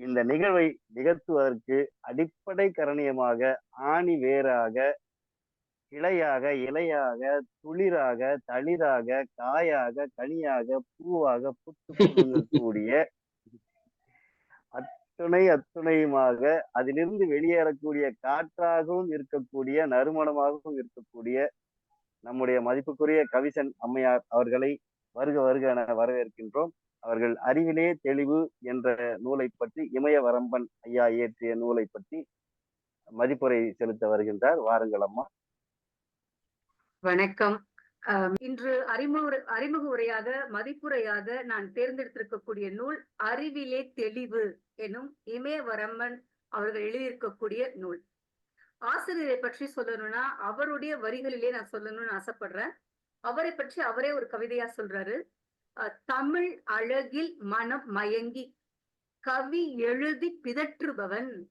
இந்த நிகழ்வை நிகழ்த்துவதற்கு அடிப்படை கரணியமாக ஆணி வேறாக கிளையாக இலையாக துளிராக தளிராக காயாக கனியாக பூவாக புத்து புடுங்கக்கூடிய அத்துணை அத்துணையுமாக அதிலிருந்து வெளியேறக்கூடிய காற்றாகவும் இருக்கக்கூடிய நறுமணமாகவும் இருக்கக்கூடிய நம்முடைய மதிப்புக்குரிய கவிசன் அம்மையார் அவர்களை வருக வருக என வரவேற்கின்றோம். அவர்கள் அறிவிலே தெளிவு என்ற நூலை பற்றி இமய வரம்பன் ஐயா இயற்றிய நூலை பற்றி மதிப்புரை செலுத்த வருகின்றார் வாருங்கள் அம்மா. வணக்கம். இன்று அறிமுக அறிமுக உரையாக மதிப்புரையாக நான் தேர்ந்தெடுத்திருக்கக்கூடிய நூல் அறிவிலே தெளிவு எனும் இமயவரம்மன் அவர்கள் எழுதியிருக்கக்கூடிய நூல். ஆசிரியரை பற்றி சொல்லணும்னா அவருடைய வரிகளிலே நான் சொல்லணும்னு ஆசைப்படுறேன். அவரை பற்றி அவரே ஒரு கவிதையா சொல்றாரு. தமிழ் அழகில் மனம் மயங்கி கவி எழுதி பிதற்றுபவன்.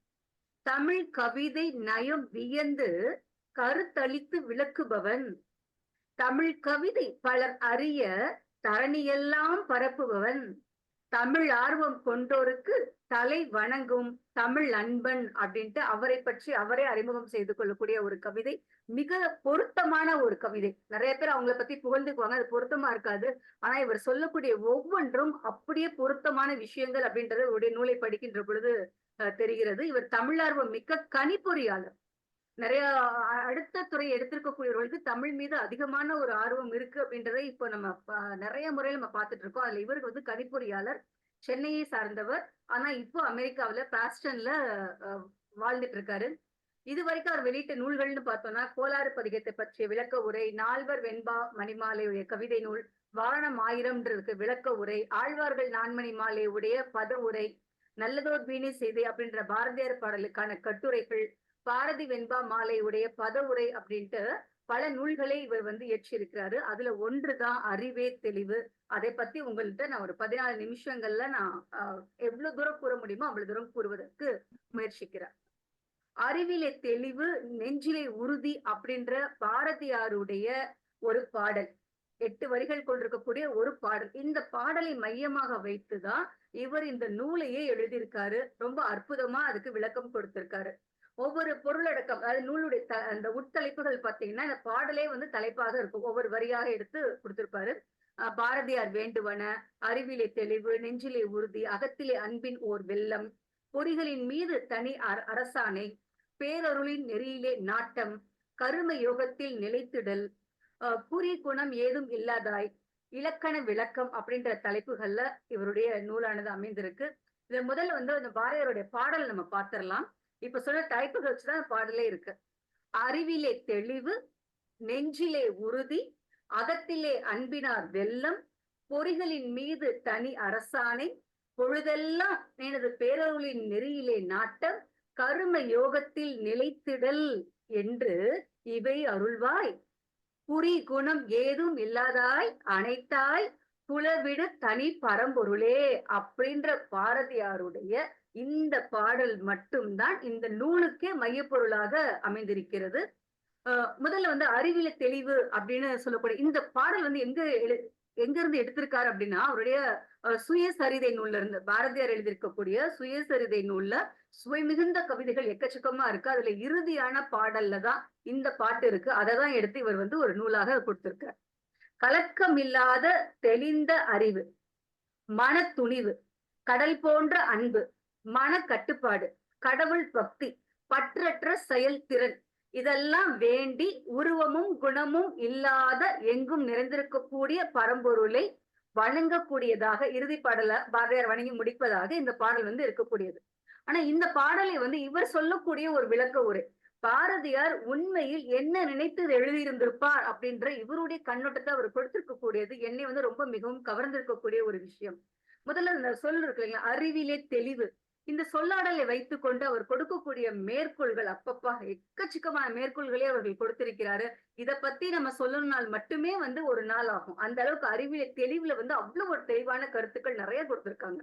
தமிழ் கவிதை நயம் வியந்து கருத்தளித்து விளக்குபவன். தமிழ் கவிதை பலர் அறிய தரணியெல்லாம் பரப்புபவன். தமிழ் ஆர்வம் கொண்டோருக்கு தலை வணங்கும் தமிழ் அன்பன் அப்படின்ட்டு அவரை பற்றி அவரே அறிமுகம் செய்து கொள்ளக்கூடிய ஒரு கவிதை. மிக பொருத்தமான ஒரு கவிதை. நிறைய பேர் அவங்கள பத்தி புகழ்ந்துக்குவாங்க. அது பொருத்தமா இருக்காது. ஆனா இவர் சொல்லக்கூடிய ஒவ்வொன்றும் அப்படியே பொருத்தமான விஷயங்கள் அப்படின்றது இவருடைய நூலை படிக்கின்ற பொழுது தெரிகிறது. இவர் தமிழார்வம் மிக்க கணிப்பொறியாளர். நிறைய அடுத்த துறை எடுத்திருக்கக்கூடியவர்களுக்கு தமிழ் மீது அதிகமான ஒரு ஆர்வம் இருக்கு அப்படின்றத இப்போ நம்ம நிறைய முறையில நம்ம பார்த்துட்டு இருக்கோம். அதுல இவருக்கு வந்து கணிப்பொறியாளர் சென்னையை சார்ந்தவர். ஆனா இப்போ அமெரிக்காவில பிராஸ்டன்ல வாழ்ந்துட்டு இருக்காரு இது வரைக்கும் அவர் வெளியிட்ட நூல்கள்னு பார்த்தோம்னா கோளாறு பதிகத்தை பற்றிய விளக்க உரை நால்வர் வெண்பா மணிமாலையுடைய கவிதை நூல் வாரணம் ஆயிரம்ன்றதுக்கு விளக்க உரை ஆழ்வார்கள் நான்மணி மாலை உடைய பத உரை நல்லதோர் வீணை செய்தி அப்படின்ற பாரதியார் பாடலுக்கான கட்டுரைகள் பாரதி வெண்பா மாலை உடைய பத உரை அப்படின்ட்டு பல நூல்களை இவர் வந்து இயற்றியிருக்கிறாரு. அதுல ஒன்றுதான் அறிவே தெளிவு. அதை பத்தி உங்கள்கிட்ட நான் ஒரு பதினாலு நிமிஷங்கள்ல நான் எவ்வளவு தூரம் கூற முடியுமோ அவ்வளவு தூரம் கூறுவதற்கு முயற்சிக்கிறேன். அறிவிலே தெளிவு நெஞ்சிலே உறுதி அப்படின்ற பாரதியாருடைய ஒரு பாடல். எட்டு வரிகள் கொண்டிருக்கக்கூடிய ஒரு பாடல். இந்த பாடலை மையமாக வைத்துதான் இவர் இந்த நூலையே எழுதியிருக்காரு. ரொம்ப அற்புதமா அதுக்கு விளக்கம் கொடுத்திருக்காரு. ஒவ்வொரு பொருளடக்கம் அதாவது நூலுடைய அந்த உட்தலைப்புகள் பார்த்தீங்கன்னா இந்த பாடலே வந்து தலைப்பாக இருக்கும். ஒவ்வொரு வரியாக எடுத்து கொடுத்திருப்பாரு. பாரதியார் வேண்டுவன அறிவிலே தெளிவு நெஞ்சிலே உறுதி அகத்திலே அன்பின் ஓர் வெள்ளம் பொறிகளின் மீது தனி அரசாணை பேரருளின் நெறியிலே நாட்டம் கரும யோகத்தில் நிலைத்திடல் குறி குணம் ஏதும் இல்லாதாய் இலக்கண விளக்கம் அப்படின்ற தலைப்புகள்ல இவருடைய நூலானது அமைந்திருக்கு. இதுல முதல்ல வந்து அந்த பாரதியாருடைய பாடல் நம்ம பார்த்திடலாம். இப்ப சொன்ன தலைப்புகள் வச்சுதான் பாடலே இருக்கு. அறிவிலே தெளிவு நெஞ்சிலே உறுதி அகத்திலே அன்பினார் வெள்ளம் பொறிகளின் மீது தனி அரசாணை பொழுதெல்லாம் எனது பேரருளின் நெறியிலே நாட்டம் கரும யோகத்தில் நிலைத்திடல் என்று இவை அருள்வாய். குறி குணம் ஏதும் இல்லாதாய் அனைத்தாய் புலவிடு தனி பரம்பொருளே அப்படின்ற பாரதியாருடைய இந்த பாடல் மட்டும்தான் இந்த நூலுக்கே மையப்பொருளாக அமைந்திருக்கிறது. முதல்ல வந்து அறிவில தெளிவு அப்படின்னு சொல்லக்கூடிய இந்த பாடல் வந்து எங்க எங்க இருந்து எடுத்திருக்காரு அப்படின்னா அவருடைய சுயசரிதை நூல்ல இருந்து பாரதியார் எழுதியிருக்கக்கூடிய சுயசரிதை நூல்ல சுவை மிகுந்த கவிதைகள் எக்கச்சக்கமா இருக்கு. அதுல இறுதியான பாடல்ல தான் இந்த பாட்டு இருக்கு. அதை தான் எடுத்து இவர் வந்து ஒரு நூலாக கொடுத்திருக்கார். கலக்கமில்லாத தெளிந்த அறிவு மன துணிவு கடல் போன்ற அன்பு மன கட்டுப்பாடு கடவுள் பக்தி பற்றற்ற செயல்திறன். இதெல்லாம் வேண்டி உருவமும் குணமும் இல்லாத எங்கும் நிறைந்திருக்கக்கூடிய பரம்பொருளை வணங்கக்கூடியதாக இறுதி பாடல பாரதியார் வணங்கி முடிப்பதாக இந்த பாடல் வந்து இருக்கக்கூடியது. ஆனா இந்த பாடலை வந்து இவர் சொல்லக்கூடிய ஒரு விளக்க உரை பாரதியார் உண்மையில் என்ன நினைத்து எழுதியிருந்திருப்பார் அப்படின்ற இவருடைய கண்ணோட்டத்தை அவர் கொடுத்திருக்க கூடியது என்னை வந்து ரொம்ப மிகவும் கவர்ந்திருக்கக்கூடிய ஒரு விஷயம். முதல்ல இந்த சொல் இருக்கு இல்லைங்களா? அறிவிலே தெளிவு. இந்த சொல்லாடலை வைத்துக் கொண்டு அவர் கொடுக்கக்கூடிய மேற்கோள்கள் அப்பப்பா எக்கச்சக்கமான மேற்கோள்களே அவர்கள் கொடுத்திருக்கிறாரு. இத பத்தி நம்ம சொல்லணும்னால் மட்டுமே வந்து ஒரு நாள் ஆகும். அந்த அளவுக்கு அறிவியல் தெளிவுல வந்து அவ்வளவு ஒரு தெளிவான கருத்துக்கள் நிறைய கொடுத்திருக்காங்க.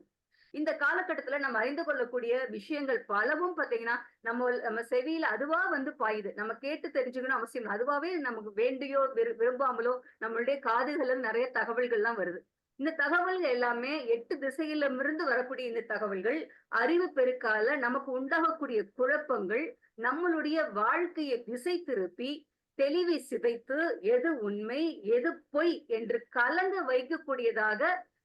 இந்த காலகட்டத்துல நம்ம அறிந்து கொள்ளக்கூடிய விஷயங்கள் பலவும் பாத்தீங்கன்னா நம்ம நம்ம செவியில அதுவா வந்து பாயுது. நம்ம கேட்டு தெரிஞ்சுக்கணும் அவசியம் அதுவாவே நமக்கு வேண்டியோ விரும்பாமலோ நம்மளுடைய காதுகளும் நிறைய தகவல்கள்லாம் வருது. இந்த தகவல்கள் எல்லாமே எட்டு திசையிலிருந்து வரக்கூடிய இந்த தகவல்கள் அறிவு பெருக்கால நமக்கு உண்டாகக்கூடிய குழப்பங்கள் நம்மளுடைய வாழ்க்கையை திசை திருப்பி தெளிவை சிதைத்து எது உண்மை எது பொய் என்று கலங்க வைக்கக்கூடியதாக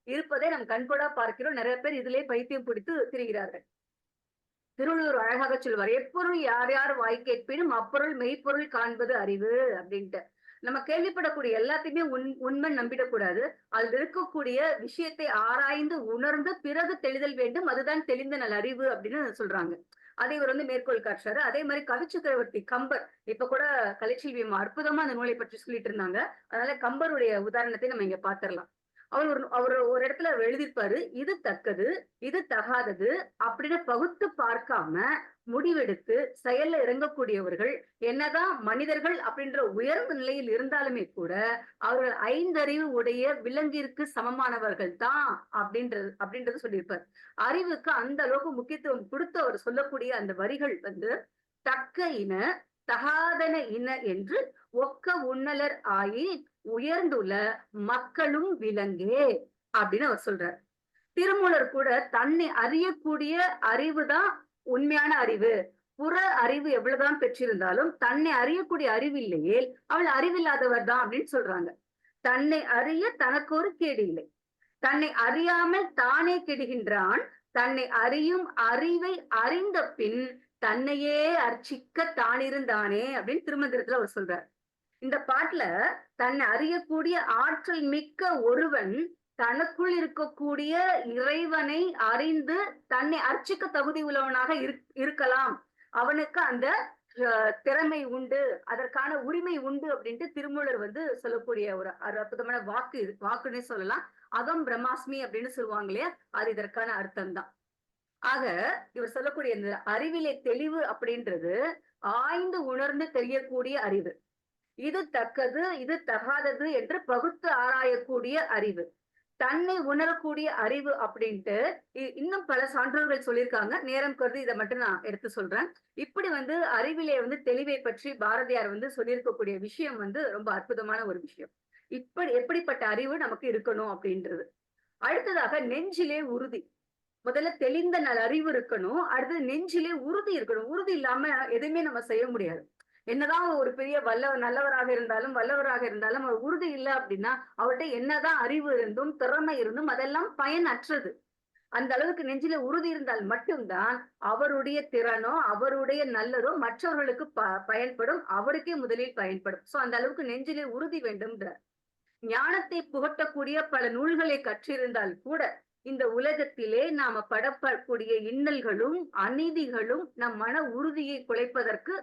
இருப்பதை நாம் கண்கூடா பார்க்கிறோம். நிறைய பேர் இதிலே பைத்தியம் பிடித்து திரிகிறார்கள். திருவள்ளுவர் அழகாக சொல்வார் எப்பொருள் யார் யார் வாய் கேட்பினும் அப்பொருள் மெய்ப்பொருள் காண்பது அறிவு அப்படின்ட்டு. நம்ம கேள்விப்படக்கூடிய எல்லாத்தையுமே உண் உண்மை நம்பிடக்கூடாது. அதில் இருக்கக்கூடிய விஷயத்தை ஆராய்ந்து உணர்ந்து பிறகு தெளிதல் வேண்டும். அதுதான் தெளிந்த நல் அறிவு அப்படின்னு சொல்றாங்க. அதை இவர் வந்து மேற்கோள் காட்டுறாரு. அதே மாதிரி கவிச்சக்கரவர்த்தி கம்பர் இப்ப கூட கலைச்செல்வி அற்புதமா அந்த நூலை பற்றி சொல்லிட்டு இருந்தாங்க. அதனால கம்பருடைய உதாரணத்தை நம்ம இங்க பாத்திரலாம். அவர் ஒரு அவர் ஒரு இடத்துல எழுதியிருப்பாரு இது தக்கது இது தகாதது அப்படின்னு பகுத்து பார்க்காம முடிவெடுத்து செயல்ல இறங்கக்கூடியவர்கள் என்னதான் மனிதர்கள் அப்படின்ற உயர்ந்த நிலையில் இருந்தாலுமே கூட அவர்கள் ஐந்தறிவு உடைய விலங்கிற்கு சமமானவர்கள் தான் அப்படின்றது அப்படின்றது சொல்லியிருப்பார். அறிவுக்கு அந்த அளவுக்கு முக்கியத்துவம் கொடுத்து அவர் சொல்லக்கூடிய அந்த வரிகள் வந்து தக்க இன தகாதன இன என்று ஒக்க உன்னலர் ஆயி உயர்ந்துள்ள மக்களும் விலங்கே அப்படின்னு அவர் சொல்றார். திருமூலர் கூட தன்னை அறியக்கூடிய அறிவு தான் உண்மையான அறிவு. புற அறிவு எவ்வளவுதான் பெற்றிருந்தாலும் தன்னை அறியக்கூடிய அறிவு இல்லையே அவள் அறிவில்லாதவர் தான் அப்படின்னு சொல்றாங்க. தன்னை அறிய தனக்கு ஒரு கேடு இல்லை. தன்னை அறியாமல் தானே கெடுகின்றான். தன்னை அறியும் அறிவை அறிந்த பின் தன்னையே அர்ச்சிக்க தானிருந்தானே அப்படின்னு திருமந்திரத்துல அவர் சொல்றார். இந்த பாட்டுல தன்னை அறியக்கூடிய ஆற்றல் மிக்க ஒருவன் தனக்குள் இருக்கக்கூடிய இறைவனை அறிந்து தன்னை அர்ச்சிக்க தகுதி உள்ளவனாக இருக்கலாம். அவனுக்கு அந்த திறமை உண்டு. அதற்கான உரிமை உண்டு அப்படின்ட்டு திருமூலர் வந்து சொல்லக்கூடிய ஒரு அற்புதமான வாக்கு வாக்குன்னு சொல்லலாம். அகம் பிரம்மாஸ்மி அப்படின்னு சொல்லுவாங்க இல்லையா? அது இதற்கான அர்த்தம் தான் ஆக இவர் சொல்லக்கூடிய இந்த அறிவிலே தெளிவு அப்படின்றது ஆய்ந்து உணர்ந்து தெரியக்கூடிய அறிவு. இது தக்கது இது தகாதது என்று பகுத்து ஆராயக்கூடிய அறிவு. தன்னை உணரக்கூடிய அறிவு அப்படின்ட்டு இன்னும் பல சான்றோர்கள் சொல்லியிருக்காங்க. நேரம் கருதி இதை மட்டும் நான் எடுத்து சொல்றேன். இப்படி வந்து அறிவிலே வந்து தெளிவை பற்றி பாரதியார் வந்து சொல்லியிருக்கக்கூடிய விஷயம் வந்து ரொம்ப அற்புதமான ஒரு விஷயம். இப்படி எப்படிப்பட்ட அறிவு நமக்கு இருக்கணும் அப்படின்றது. அடுத்ததாக நெஞ்சிலே உறுதி. முதல்ல தெளிந்த நல் அறிவு இருக்கணும். அடுத்தது நெஞ்சிலே உறுதி இருக்கணும். உறுதி இல்லாம எதுவுமே நம்ம செய்ய முடியாது. என்னதான் ஒரு பெரிய வல்ல நல்லவராக இருந்தாலும் வல்லவராக இருந்தாலும் அவர் உறுதி இல்லை அப்படின்னா அவர்கிட்ட என்னதான் அறிவு இருந்தும் திறமை இருந்தும் அதெல்லாம் பயனற்றது. அந்த அளவுக்கு நெஞ்சில உறுதி இருந்தால் மட்டும்தான் அவருடைய திறனோ அவருடைய நல்லதோ மற்றவர்களுக்கு ப பயன்படும். அவருக்கே முதலில் பயன்படும். சோ அந்த அளவுக்கு நெஞ்சிலே உறுதி வேண்டும்ன்றார். ஞானத்தை புகட்டக்கூடிய பல நூல்களை கற்றிருந்தால் கூட இந்த உலகத்திலே நாம படப்படக்கூடிய இன்னல்களும் அநீதிகளும் நம் மன உறுதியை குலைப்பதற்கு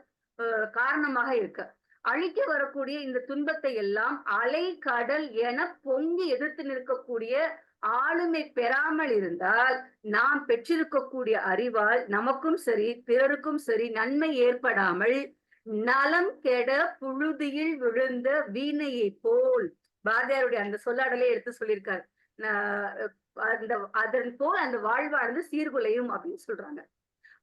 காரணமாக இருக்கு. அழிக்க வரக்கூடிய இந்த துன்பத்தை எல்லாம் அலை கடல் என பொங்கி எதிர்த்து நிற்கக்கூடிய ஆளுமை பெறாமல் இருந்தால் நாம் பெற்றிருக்கக்கூடிய அறிவால் நமக்கும் சரி பிறருக்கும் சரி நன்மை ஏற்படாமல் நலம் கெட புழுதியில் விழுந்த வீணையை போல். பாரதியாருடைய அந்த சொல்லாடலே எடுத்து சொல்லியிருக்காரு. அந்த அதன் போல் அந்த வாழ்வானது சீர்குலையும் அப்படின்னு சொல்றாங்க.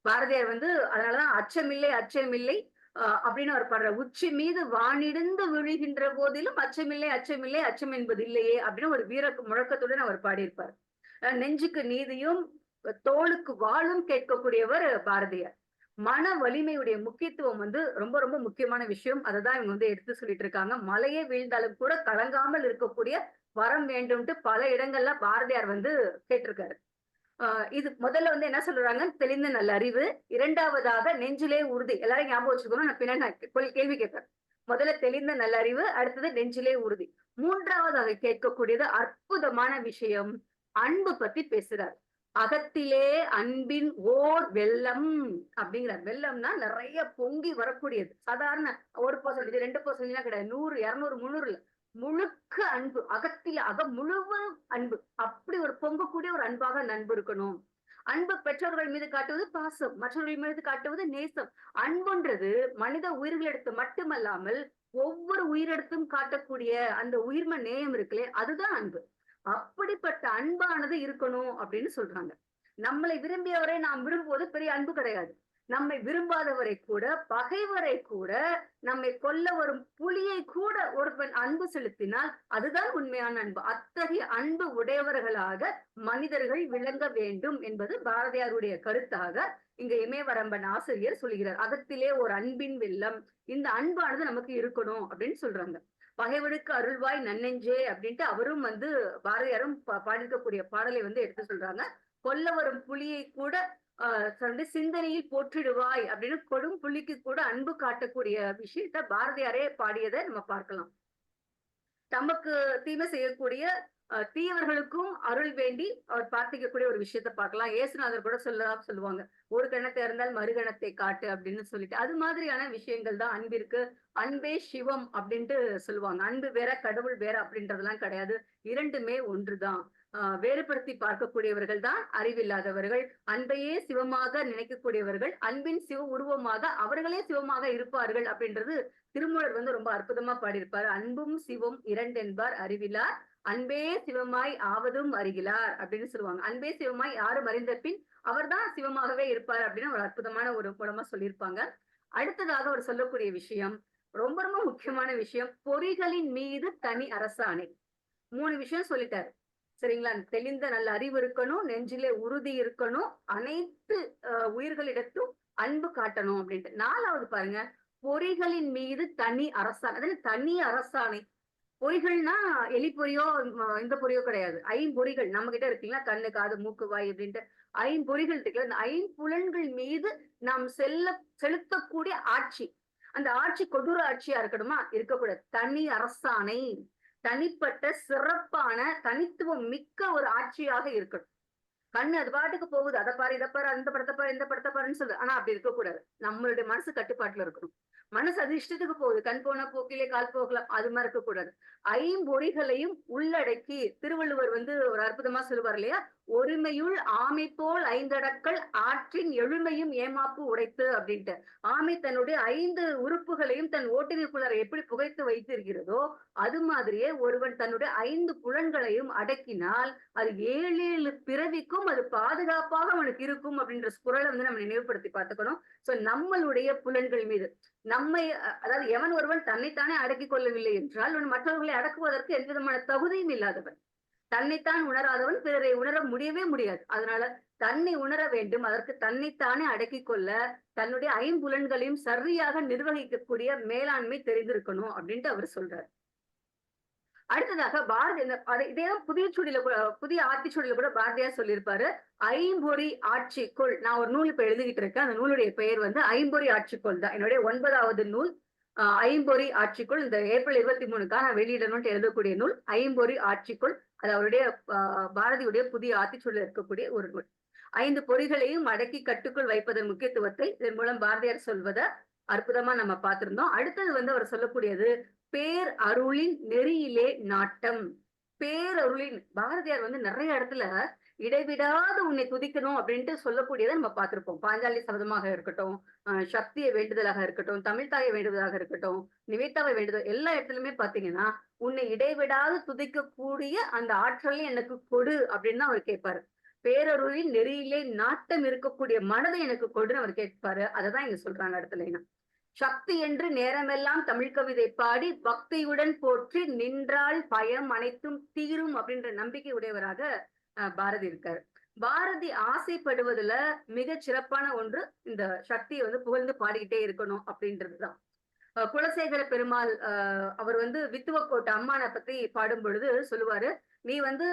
பாரதியார் வந்து அதனாலதான் அச்சமில்லை அச்சமில்லை அப்படின்னு அவர் பாடுற உச்சி மீது வானிடுந்து விழுகின்ற போதிலும் அச்சமில்லை அச்சமில்லை அச்சம் என்பது இல்லையே அப்படின்னு ஒரு வீர முழக்கத்துடன் அவர் பாடியிருப்பார். நெஞ்சுக்கு நீதியும் தோளுக்கு வாழும் கேட்கக்கூடியவர் பாரதியார். மன வலிமையுடைய முக்கியத்துவம் வந்து ரொம்ப ரொம்ப முக்கியமான விஷயம். அதை தான் இவங்க வந்து எடுத்து சொல்லிட்டு இருக்காங்க மலையே வீழ்ந்தாலும் கூட கலங்காமல் இருக்கக்கூடிய வரம் வேண்டும்ட்டு பல இடங்கள்ல பாரதியார் வந்து கேட்டிருக்காரு. இது முதல்ல வந்து என்ன சொல்றாங்க? தெளிந்த நல்ல அறிவு இரண்டாவதாக நெஞ்சிலே உறுதி. எல்லாரும் ஞாபகம் வச்சுக்கணும் நான் பின்னாடி கேள்வி கேட்பேன். முதல்ல தெளிந்த நல்ல அறிவு அடுத்தது நெஞ்சிலே உறுதி. மூன்றாவதாக கேட்கக்கூடியது அற்புதமான விஷயம். அன்பு பத்தி பேசுறார். அகத்திலே அன்பின் ஓர் வெள்ளம் அப்படிங்கிற வெள்ளம்னா நிறைய பொங்கி வரக்கூடியது. சாதாரண ஒரு பர்சன்டேஜ் ரெண்டு பர்சன்டேஜ் கிடையாது. நூறு இருநூறு முந்நூறுல முழுக்க அன்பு அகத்தில அக முழுவதும் அன்பு. அப்படி ஒரு பொங்கக்கூடிய ஒரு அன்பாக அன்பு இருக்கணும். அன்பு பெற்றோர்கள் மீது காட்டுவது பாசம் மற்றவர்கள் மீது காட்டுவது நேசம். அன்புன்றது மனித உயிர்களிடத்து மட்டுமல்லாமல் ஒவ்வொரு உயிரிடத்தும் காட்டக்கூடிய அந்த உயிர்ம நேயம் இருக்குல்லே அதுதான் அன்பு. அப்படிப்பட்ட அன்பானது இருக்கணும் அப்படின்னு சொல்றாங்க. நம்மளை விரும்பியவரை நாம் விரும்புவது பெரிய அன்பு கிடையாது. நம்மை விரும்பாதவரை கூட பகைவரை கூட நம்மை கொல்ல வரும் புலியை கூட ஒருவன் அன்பு செலுத்தினால் அதுதான் உண்மையான அன்பு. அத்தகைய அன்பு உடையவர்களாக மனிதர்கள் விளங்க வேண்டும் என்பது பாரதியாருடைய கருத்தாக இங்க இமயவரம்பன் ஆசிரியர் சொல்கிறார். அகத்திலே ஒரு அன்பின் வெள்ளம். இந்த அன்பானது நமக்கு இருக்கணும் அப்படின்னு சொல்றாங்க. பகைவனுக்கு அருள்வாய் நன்னெஞ்சே அப்படின்ட்டு அவரும் வந்து பாரதியாரும் பா- பாடியிருக்கக்கூடிய பாடலை வந்து எடுத்து சொல்றாங்க. கொல்ல வரும் புலியை கூட வந்து சிந்தனையில் போற்றிடுவாய் அப்படின்னு கொடும் புள்ளிக்கு கூட அன்பு காட்டக்கூடிய விஷயத்த பாரதியாரே பாடியதை நம்ம பார்க்கலாம். தமக்கு தீமை செய்யக்கூடிய தீயவர்களுக்கும் அருள் வேண்டி அவர் பிரார்த்திக்கக்கூடிய ஒரு விஷயத்த பார்க்கலாம். ஏசுநாதர் கூட சொல்ல சொல்லுவாங்க ஒரு கணத்தை இருந்தால் மறுகணத்தை காட்டு அப்படின்னு சொல்லிட்டு. அது மாதிரியான விஷயங்கள் தான் அன்பிற்கு. அன்பே சிவம் அப்படின்ட்டு சொல்லுவாங்க. அன்பு வேற கடவுள் வேற அப்படின்றதெல்லாம் கிடையாது. இரண்டுமே ஒன்றுதான். வேறுபடுத்தி பார்க்கக்கூடியவர்கள் தான் அறிவில்லாதவர்கள். அன்பையே சிவமாக நினைக்கக்கூடியவர்கள் அன்பின் சிவ உருவமாக அவர்களே சிவமாக இருப்பார்கள் அப்படின்றது திருமூலர் வந்து ரொம்ப அற்புதமா பாடியிருப்பார். அன்பும் சிவம் இரண்டென்பார் அறிவிலார் அன்பே சிவமாய் ஆவதும் அறிகிறார் அப்படின்னு சொல்லுவாங்க. அன்பே சிவமாய் யாரும் அறிந்த பின் அவர்தான் சிவமாகவே இருப்பார் அப்படின்னு ஒரு அற்புதமான ஒரு குணமா சொல்லியிருப்பாங்க. அடுத்ததாக அவர் சொல்லக்கூடிய விஷயம் ரொம்ப ரொம்ப முக்கியமான விஷயம் பொறிகளின் மீது தனி அரசாணை. மூணு விஷயம் சொல்லிட்டாரு. சரிங்களா? தெளிந்த நல்ல அறிவு இருக்கணும் நெஞ்சிலே உறுதி இருக்கணும் அனைத்து உயிர்களிடத்தும் அன்பு காட்டணும் அப்படின்ட்டு. நாலாவது பாருங்க பொறிகளின் மீது தனி அரசாணை அதாவது தனி அரசாணை. பொறிகள்னா எலி பொறியோ இந்த பொறியோ கிடையாது. ஐம்பொறிகள் நம்ம கிட்ட இருக்கீங்களா கண்ணு காது மூக்கு வாய் அப்படின்ட்டு. ஐம்பொறிகள் இருக்குல்ல அந்த ஐம்புலன்கள் மீது நாம் செல்ல செலுத்தக்கூடிய ஆட்சி. அந்த ஆட்சி கொடூர ஆட்சியா இருக்கணுமா? இருக்கக்கூடாது. தனி அரசாணை. தனிப்பட்ட சிறப்பான தனித்துவம் மிக்க ஒரு ஆட்சியாக இருக்கணும். கண்ணு அது பாட்டுக்கு போகுது. அதை பாரு இதை பாரு அந்த படத்தை பாரு இந்த படத்தை பாருன்னு சொல்லு. ஆனா அப்படி இருக்கக்கூடாது நம்மளுடைய மனசு கட்டுப்பாட்டுல இருக்கணும். மனசு அது இஷ்டத்துக்கு போகுது. கண் போன போக்கிலே கால் போகலாம். அது மாதிரி இருக்கக்கூடாது ஐம்பொறிகளையும் உள்ளடக்கி திருவள்ளுவர் வந்து ஒரு அற்புதமா சொல்லுவார் இல்லையா? ஒருமையுள் ஆமை போல் ஐந்தடக்கள் ஆற்றின் எழுமையும் ஏமாப்பு உடைத்து அப்படின்ட்டு. ஆமை தன்னுடைய ஐந்து உறுப்புகளையும் தன் ஓட்டினுக்குள்ளார எப்படி புகைத்து வைத்திருக்கிறதோ அது மாதிரியே ஒருவன் தன்னுடைய ஐந்து புலன்களையும் அடக்கினால் அது ஏழு ஏழு பிறவிக்கும் அது பாதுகாப்பாக அவனுக்கு இருக்கும் அப்படின்ற குரலை வந்து நம்ம நினைவுபடுத்தி பார்த்துக்கணும். சோ நம்மளுடைய புலன்கள் மீது. நம்மை அதாவது எவன் ஒருவன் தன்னைத்தானே அடக்கிக் கொள்ளவில்லை என்றால் மற்றவர்களை அடக்குவதற்கு எந்த விதமான தகுதியும் இல்லாதவன். தன்னைத்தான் உணராதவன் பிறரை உணர முடியவே முடியாது. அதனால தன்னை உணர வேண்டும். அதற்கு தன்னைத்தானே அடக்கிக் கொள்ள தன்னுடைய ஐம்புலன்களையும் சரியாக நிர்வகிக்கக்கூடிய மேலாண்மை தெரிந்திருக்கணும் அப்படின்ட்டு அவர் சொல்றார். அடுத்ததாக பாரதி இந்த இதே புதிய சுடியில கூட புதிய ஆத்திச்சுடியில கூட பாரதியார் சொல்லியிருப்பாரு. ஐம்பொறி ஆட்சிக்குள் நான் ஒரு நூல் இப்ப எழுதிக்கிட்டு இருக்கேன். அந்த நூலுடைய பெயர் வந்து ஐம்பொறி ஆட்சிக்குள் தான். என்னுடைய ஒன்பதாவது நூல் ஐம்பொறி ஆட்சிக்குள். இந்த ஏப்ரல் இருபத்தி மூணுக்காக நான் வெளியிடணும்னு எழுதக்கூடிய நூல் ஐம்பொறி ஆட்சிக்குள். அது அவருடைய பாரதியுடைய புதிய ஆத்திச்சூழல் இருக்கக்கூடிய ஒரு நூல். ஐந்து பொறிகளையும் அடக்கி கட்டுக்குள் வைப்பதன் முக்கியத்துவத்தை இதன் மூலம் பாரதியார் சொல்வதை அற்புதமா நம்ம பார்த்திருந்தோம். அடுத்தது வந்து அவர் சொல்லக்கூடியது பேர் அருளின் நெறியிலே நாட்டம். பேரருளின் பாரதியார் வந்து நிறைய இடத்துல இடைவிடாது உன்னை துதிக்கணும் அப்படின்ட்டு சொல்லக்கூடியதை நம்ம பார்த்திருப்போம். பாஞ்சாலி சபதமாக இருக்கட்டும் ஆஹ் சக்தியை வேண்டுதலாக இருக்கட்டும் தமிழ் தாயை வேண்டுதலாக இருக்கட்டும் நிவேதாவை வேண்டுதல் எல்லா இடத்துலயுமே பாத்தீங்கன்னா உன்னை இடைவிடாது துதிக்கக்கூடிய அந்த ஆற்றலை எனக்கு கொடு அப்படின்னு தான் அவர் கேட்பாரு. பேரருளின் நெறியிலே நாட்டம் இருக்கக்கூடிய மனதை எனக்கு கொடுன்னு அவர் கேட்பாரு. அதைதான் இங்க சொல்றாங்க இடத்துல சக்தி என்று நேரமெல்லாம் தமிழ் கவிதை பாடி பக்தியுடன் போற்றி நின்றால் பயம் அனைத்தும் தீரும் அப்படின்ற நம்பிக்கை உடையவராக பாரதி இருக்காரு. பாரதி ஆசைப்படுவதுல மிக சிறப்பான ஒன்று இந்த சக்தியை வந்து புகழ்ந்து பாடிக்கிட்டே இருக்கணும் அப்படின்றதுதான். குலசேகர பெருமாள் அவர் வந்து வித்துவக்கோட்டை அம்மானை பத்தி பாடும் பொழுது சொல்லுவாரு நீ வந்து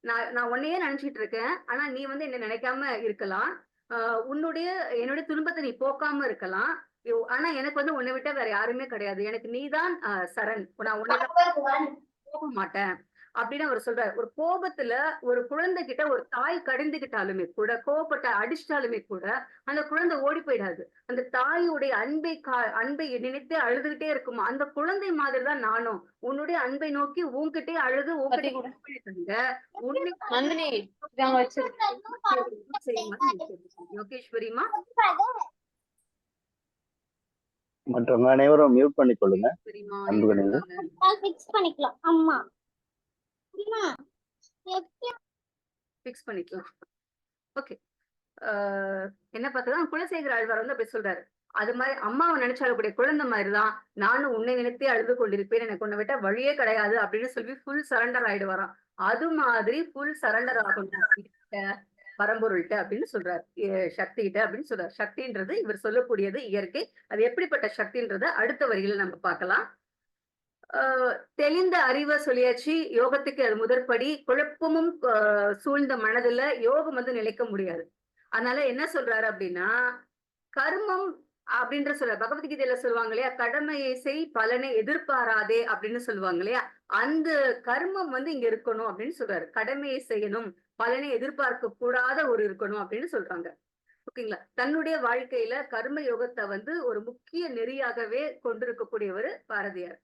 நான் நான் உன்னையே நினைச்சிட்டு இருக்கேன் ஆனா நீ வந்து என்ன நினைக்காம இருக்கலாம். ஆஹ் உன்னுடைய என்னுடைய துன்பத்தை நீ போக்காம இருக்கலாம். ஆனா எனக்கு வந்து உன்னை விட்டா வேற யாருமே கிடையாது. எனக்கு நீதான் சரண். நான் உன்னை போக மாட்டேன். அப்படின்னு அவர் சொல்றாரு. ஒரு கோபத்துல ஒரு குழந்தை கிட்ட ஒரு தாய் கடிந்துகிட்டாலுமே கூட கோபப்பட்ட அடிச்சிட்டாலுமே கூட அந்த குழந்தை ஓடி போயிடாது. அந்த தாயுடைய அன்பை கா அன்பை நினைத்து அழுதுகிட்டே இருக்குமா? அந்த குழந்தை மாதிரி தான் நானும். உன்னுடைய அன்பை நோக்கி உன்கிட்டே அழுது யோகேஸ்வரிமா மற்றவங்க அனைவரும் மியூட் பண்ணிக் கொள்ளுங்க சரிம்மா அன்பு பண்ணிக்கலாம். அம்மா. பண்ணிக்கலாம் ஓகே ஆஹ் என்ன பார்த்ததான் குலசேகர ஆழ்வார் வந்து அப்படி சொல்றாரு. அது மாதிரி அம்மாவை நினைச்சாலக்கூடிய குழந்தை மாதிரிதான் நானும் உன்னை நினைத்தே அழுது கொண்டிருப்பேன். எனக்கு உன்னை விட்டா வழியே கிடையாது அப்படின்னு சொல்லி ஃபுல் சரண்டர் ஆயிடுவாராம். அது மாதிரி ஃபுல் சரண்டர் ஆகணும் பரம்பொருள்கிட்ட அப்படின்னு சொல்றாரு. சக்திகிட்ட அப்படின்னு சொல்றாரு. சக்தின்றது இவர் சொல்லக்கூடியது இயற்கை. அது எப்படிப்பட்ட சக்தின்றத அடுத்த வரியில நம்ம பார்க்கலாம். தெளிந்த அறிவை சொல்லியாச்சு. யோகத்துக்கு அது முதற்படி. குழப்பமும் சூழ்ந்த மனதுல யோகம் வந்து நிலைக்க முடியாது. அதனால என்ன சொல்றாரு அப்படின்னா கர்மம் அப்படின்ற சொல்ற பகவத்கீதையில சொல்லுவாங்க இல்லையா கடமையை செய் பலனை எதிர்பாராதே அப்படின்னு சொல்லுவாங்க இல்லையா அந்த கர்மம் வந்து இங்க இருக்கணும் அப்படின்னு சொல்றாரு. கடமையை செய்யணும் பலனை எதிர்பார்க்க கூடாத ஒரு இருக்கணும் அப்படின்னு சொல்றாங்க. ஓகேங்களா? தன்னுடைய வாழ்க்கையில கர்ம யோகத்தை வந்து ஒரு முக்கிய நெறியாகவே கொண்டிருக்கக்கூடியவர் பாரதியார்.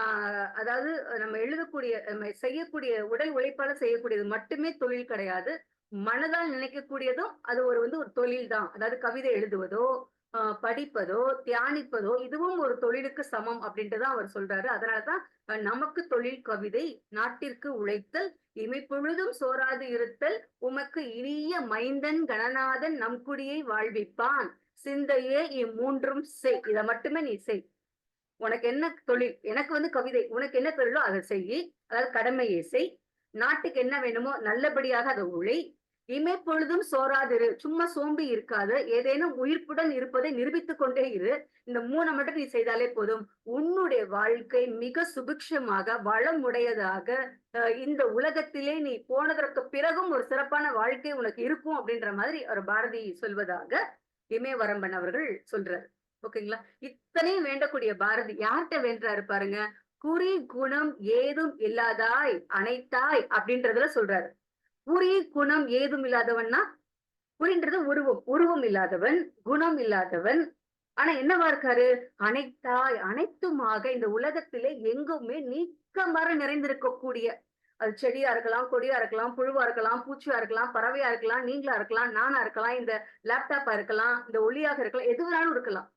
ஆஹ் அதாவது நம்ம எழுதக்கூடிய நம்ம செய்யக்கூடிய உடல் உழைப்பால செய்யக்கூடியது மட்டுமே தொழில் கிடையாது. மனதால் நினைக்கக்கூடியதும் அது ஒரு வந்து ஒரு தொழில் தான். அதாவது கவிதை எழுதுவதோ ஆஹ் படிப்பதோ தியானிப்பதோ இதுவும் ஒரு தொழிலுக்கு சமம் அப்படின்ட்டு தான் அவர் சொல்றாரு. அதனாலதான் நமக்கு தொழில் கவிதை நாட்டிற்கு உழைத்தல் இமைப்பொழுதும் சோராது இருத்தல் உமக்கு இனிய மைந்தன் கணநாதன் நம்குடியை வாழ்விப்பான். சிந்தையே இம்மூன்றும் செய். இதை மட்டுமே நீ செய். உனக்கு என்ன தொழில் எனக்கு வந்து கவிதை உனக்கு என்ன தொழிலோ அதை செய். அதாவது கடமையை செய். நாட்டுக்கு என்ன வேணுமோ நல்லபடியாக அதை உழை. இமை பொழுதும் சோராதிரு சும்மா சோம்பி இருக்காது. ஏதேனும் உயிர்ப்புடன் இருப்பதை நிரூபித்துக் கொண்டே இரு. இந்த மூணு மட்டும் நீ செய்தாலே போதும். உன்னுடைய வாழ்க்கை மிக சுபிக்ஷமாக வளம் உடையதாக இந்த உலகத்திலே நீ போனதற்கு பிறகும் ஒரு சிறப்பான வாழ்க்கை உனக்கு இருக்கும் அப்படின்ற மாதிரி ஒரு பாரதி சொல்வதாக இமயவரம்பன் அவர்கள் சொல்றாரு. ஓகேங்களா? இத்தனையும் வேண்டக்கூடிய பாரதி யார்கிட்ட வேண்டாரு பாருங்க? குறி குணம் ஏதும் இல்லாதாய் அனைத்தாய் அப்படின்றதுல சொல்றாரு. குறி குணம் ஏதும் இல்லாதவன்னா குறின்றது உருவம். உருவம் இல்லாதவன் குணம் இல்லாதவன். ஆனா என்னவா இருக்காரு? அனைத்தாய் அனைத்துமாக இந்த உலகத்திலே எங்குமே நீக்கமர நிறைந்திருக்கக்கூடிய. அது செடியா இருக்கலாம் கொடியா இருக்கலாம் புழுவா இருக்கலாம் பூச்சியா இருக்கலாம் பறவையா இருக்கலாம் நீங்களா இருக்கலாம் நானா இருக்கலாம் இந்த லேப்டாப்பா இருக்கலாம் இந்த ஒளியாக இருக்கலாம் எது வேணாலும் இருக்கலாம்.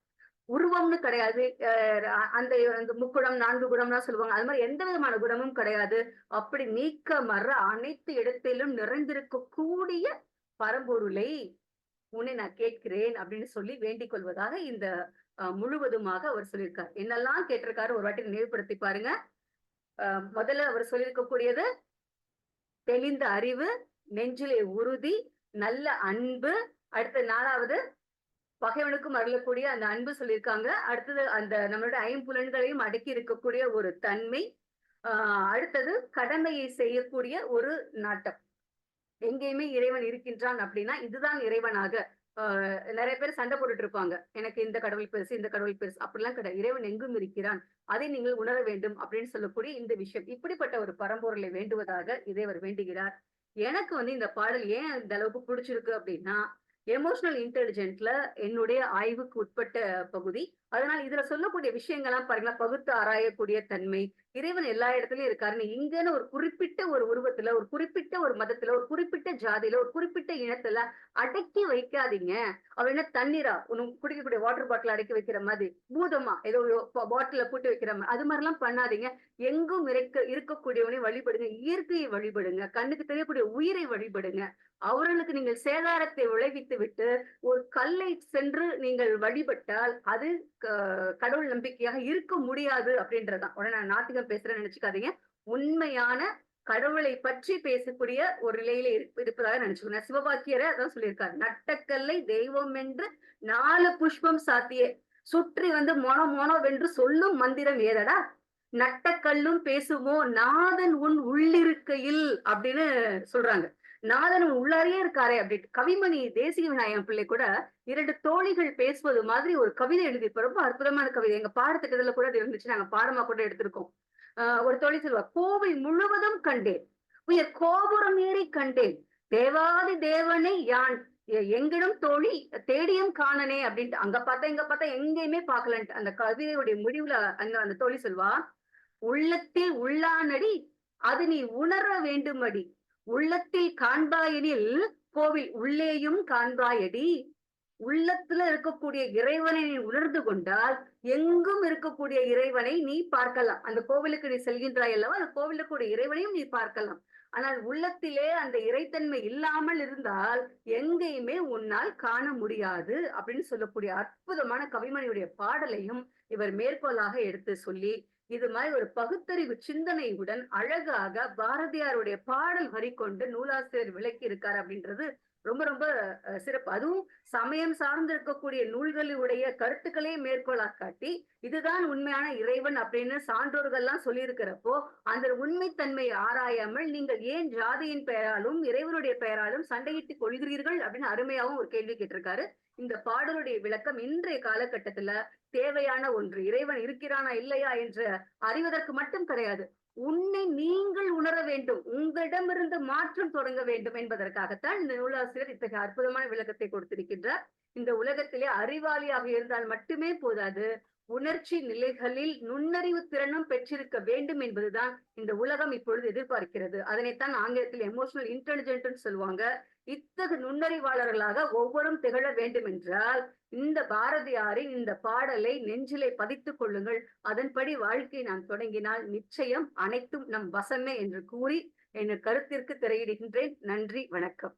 உருவம்னு கிடையாது. அஹ் அந்த அந்த முக்குடம் நான்கு குடம்லாம் சொல்லுவாங்க. அது மாதிரி எந்த விதமான குணமும் கிடையாது. அப்படி நீக்க மற அனைத்து இடத்திலும் நிறைந்திருக்கக்கூடிய பரம்பொருளை உன்னை நான் கேட்கிறேன் அப்படின்னு சொல்லி வேண்டிக் கொள்வதாக இந்த முழுவதுமாக அவர் சொல்லியிருக்கார். என்னெல்லாம் கேட்டிருக்காரு ஒரு வாட்டி நினைவுபடுத்தி பாருங்க. முதல்ல அவர் சொல்லியிருக்கக்கூடியது தெளிந்த அறிவு நெஞ்சிலே உறுதி நல்ல அன்பு. அடுத்த நாலாவது பகைவனுக்கும் அருளக்கூடிய அந்த அன்பு சொல்லியிருக்காங்க. அடுத்தது அந்த நம்மளோட ஐம்புலன்களையும் அடக்கி இருக்கக்கூடிய ஒரு தன்மை ஆஹ் அடுத்தது கடமையை செய்யக்கூடிய ஒரு நாட்டம். எங்கேயுமே இறைவன் இருக்கின்றான் அப்படின்னா இதுதான் இறைவனாக. நிறைய பேர் சண்டை போட்டுட்டு இருப்பாங்க. எனக்கு இந்த கடவுள் பெருசு இந்த கடவுள் பெருசு அப்படிலாம் கிடையாது. இறைவன் எங்கும் இருக்கிறான். அதை நீங்கள் உணர வேண்டும் அப்படின்னு சொல்லக்கூடிய இந்த விஷயம். இப்படிப்பட்ட ஒரு பரம்பொருளை வேண்டுவதாக இறைவர் வேண்டுகிறார். எனக்கு வந்து இந்த பாடல் ஏன் இந்த அளவுக்கு பிடிச்சிருக்கு அப்படின்னா எமோஷனல் இன்டெலிஜென்ட்ல என்னுடைய ஆய்வுக்கு உட்பட்ட பகுதி. அதனால இதுல சொல்லக்கூடிய விஷயங்கள்லாம் பாருங்களா பகுத்து ஆராயக்கூடிய தன்மை இறைவன் எல்லா இடத்துலயும் இருக்காருன்னு இங்கன்னு ஒரு குறிப்பிட்ட ஒரு உருவத்துல ஒரு குறிப்பிட்ட ஒரு மதத்துல ஒரு குறிப்பிட்ட ஜாதியில ஒரு குறிப்பிட்ட இனத்துல அடக்கி வைக்காதீங்க. அவர் என்ன தண்ணீரா? உனக்கு குடிக்கக்கூடிய வாட்டர் பாட்டில் அடக்கி வைக்கிற மாதிரி பூதமா? ஏதோ பாட்டில போட்டு வைக்கிற மாதிரி அது மாதிரிலாம் பண்ணாதீங்க. எங்கும் இருக்க இருக்கக்கூடியவனையும் வழிபடுங்க இயற்கையை வழிபடுங்க கண்ணுக்கு தெரியக்கூடிய உயிரை வழிபடுங்க. அவர்களுக்கு நீங்கள் சேதாரத்தை விளைவித்து விட்டு ஒரு கல்லை சென்று நீங்கள் வழிபட்டால் அது க- கடவுள் நம்பிக்கையாக இருக்க முடியாது அப்படின்றதுதான். உடனே நான் நாத்திகம் பேசுறேன்னு நினைச்சுக்காதீங்க. உண்மையான கடவுளை பற்றி பேசக்கூடிய ஒரு நிலையில இருப்பதாக நினைச்சுக்கணும் சிவபாக்கியரை அதான் சொல்லியிருக்காரு. நட்டக்கல்லை தெய்வம் என்று நாலு புஷ்பம் சாத்திய. சுற்றி வந்து மொனோ மொனோ வென்று சொல்லும் மந்திரம் ஏதடா? நட்டக்கல்லும் பேசுமோ? நாதன் உன் உள்ளிருக்கையில் அப்படின்னு சொல்றாங்க. நாதனும் உள்ளாரியே இருக்காரே அப்படின்ட்டு. கவிமணி தேசிய விநாயகம் பிள்ளை கூட இரண்டு தோழிகள் பேசுவது மாதிரி ஒரு கவிதை எழுதியிருப்ப ரொம்ப அற்புதமான கவிதை. எங்க பாடத்திட்டத்துல கூட அது இருந்துச்சு. நாங்க பாடமா கூட எடுத்திருக்கோம். ஆஹ் ஒரு தோழி சொல்லுவா கோவில் முழுவதும் கண்டேன். உயர் கோபுரம் ஏறி கண்டேன். தேவாதி தேவனை யான் எங்கிடம் தோழி தேடியும் காணனே அப்படின்ட்டு. அங்க பார்த்தா இங்க பார்த்தா எங்கேயுமே பார்க்கலன்ட்டு. அந்த கவிதையுடைய முடிவுல அந்த அந்த தோழி சொல்வா உள்ளத்தில் உள்ளானடி அது நீ உணர வேண்டுமடி. உள்ளத்தில் காண்பாயெனில் கோவில் உள்ளேயும் காண்பாயடி உள்ளத்துல இருக்கக்கூடிய இறைவனை நீ உணர்ந்து கொண்டால் எங்கும் இருக்கக்கூடிய இறைவனை நீ பார்க்கலாம். அந்த கோவிலுக்கு நீ செல்கின்றாய் அல்லவா? அந்த கோவிலுக்கு இறைவனையும் நீ பார்க்கலாம். ஆனால் உள்ளத்திலே அந்த இறைத்தன்மை இல்லாமல் இருந்தால் எங்கேயுமே உன்னால் காண முடியாது அப்படின்னு சொல்லக்கூடிய அற்புதமான கவிமணியுடைய பாடலையும் இவர் மேற்கோளாக எடுத்து சொல்லி இது மாதிரி ஒரு பகுத்தறிவு சிந்தனையுடன் அழகாக பாரதியாருடைய பாடல் வரி கொண்டு நூலாசிரியர் விளக்கி இருக்கார் அப்படின்றது ரொம்ப ரொம்ப சிறப்பு. அதுவும் சமயம் சார்ந்து இருக்கக்கூடிய நூல்களுடைய கருத்துக்களே மேற்கோளா காட்டி இதுதான் உண்மையான இறைவன் அப்படின்னு சான்றோர்கள்லாம் சொல்லியிருக்கிறப்போ அந்த உண்மைத்தன்மையை ஆராயாமல் நீங்கள் ஏன் ஜாதியின் பெயராலும் இறைவனுடைய பெயராலும் சண்டையிட்டுக் கொள்கிறீர்கள் அப்படின்னு அருமையாவும் ஒரு கேள்வி கேட்டிருக்காரு. இந்த பாடலுடைய விளக்கம் இன்றைய காலகட்டத்துல தேவையான ஒன்று. இறைவன் இருக்கிறானா இல்லையா என்று அறிவதற்கு மட்டும் கிடையாது. உன்னை நீங்கள் உணர வேண்டும். உங்களிடமிருந்து மாற்றம் தொடங்க வேண்டும் என்பதற்காகத்தான் இந்த நூலாசிரியர் இத்தகைய அற்புதமான விளக்கத்தை கொடுத்திருக்கின்றார். இந்த உலகத்திலே அறிவாளியாக இருந்தால் மட்டுமே போதாது. உணர்ச்சி நிலைகளில் நுண்ணறிவு திறனும் பெற்றிருக்க வேண்டும் என்பதுதான் இந்த உலகம் இப்பொழுது எதிர்பார்க்கிறது. அதனைத்தான் ஆங்கிலத்தில் எமோஷனல் இன்டெலிஜென்ட் சொல்லுவாங்க. இத்தகு நுண்ணறிவாளர்களாக ஒவ்வொரும் திகழ வேண்டும் என்றால் இந்த பாரதியாரின் இந்த பாடலை நெஞ்சிலே பதித்துக் கொள்ளுங்கள். அதன்படி வாழ்க்கையை நான் தொடங்கினால் நிச்சயம் அனைத்தும் நம் வசமே என்று கூறி என் கருத்திற்கு திரையிடுகின்றேன். நன்றி வணக்கம்.